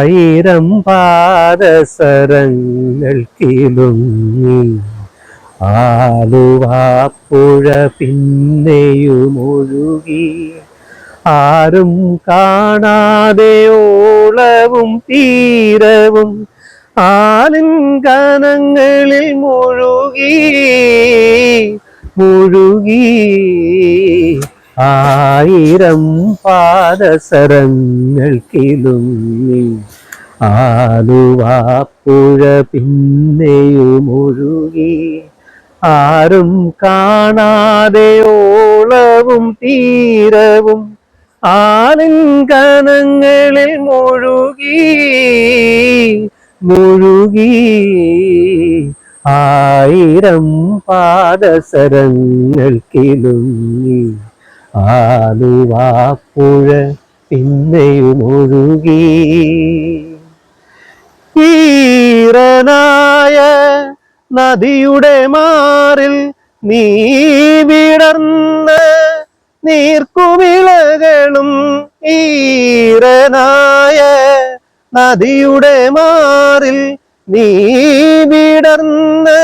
ആയിരം പാദസരങ്ങൾ കിലുങ്ങി ആലുവാപ്പുഴ പിന്നെയുമൊഴുകി. ആരും കാണാതെ ഓളവും തീരവും ആലിംഗനങ്ങളിൽ മുഴുകി മുഴുകി. ആയിരം പാദസരങ്ങൾ കിലുങ്ങി ആലുവാപ്പുഴ പിന്നെയും ഒഴുകി ആരും കാണാതെ ഓളവും തീരവും ആലിംഗനങ്ങളിൽ മുഴുകി മുഴുകി. ആയിരം പാദസരങ്ങൾ കിലുങ്ങി ആലുവാപ്പുഴ പിന്നെയും ഒഴുകി. ഈറനായ നദിയുടെ മാറിൽ നീ വിടർന്ന് നീർക്കുവിളകളും ഈറനായ നദിയുടെ മാറിൽ നീ വിടർന്ന്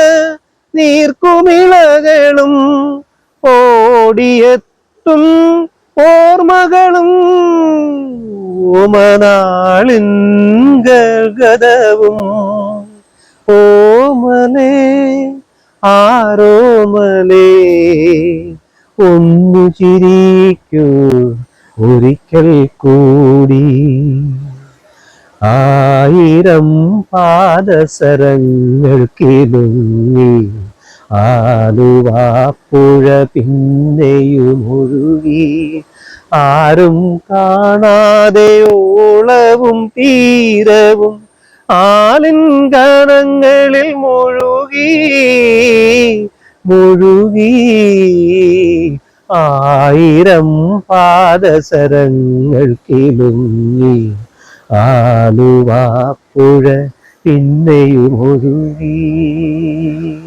നീർക്കുമിളകളും ഓടിയെത്തും ഓർമ്മകളും ഓമനാളിൻ ഗതവും ഓമലേ ആരോമലേ ഒന്നു ചിരിക്കൂ ഒരിക്കൽ കൂടി. ആയിരം പാദസരങ്ങൾ കിലുങ്ങി ആലുവാപ്പുഴ പിന്നെയുമൊഴുകി. ആരും കാണാതെ ഓളവും തീരവും ആലിൻ ഗണങ്ങളിൽ മുഴുകി. മുഴുകി. ആയിരം പാദസരങ്ങൾ കിലുങ്ങി ആലുവാപ്പുഴ പിന്നെയും ഒഴുകി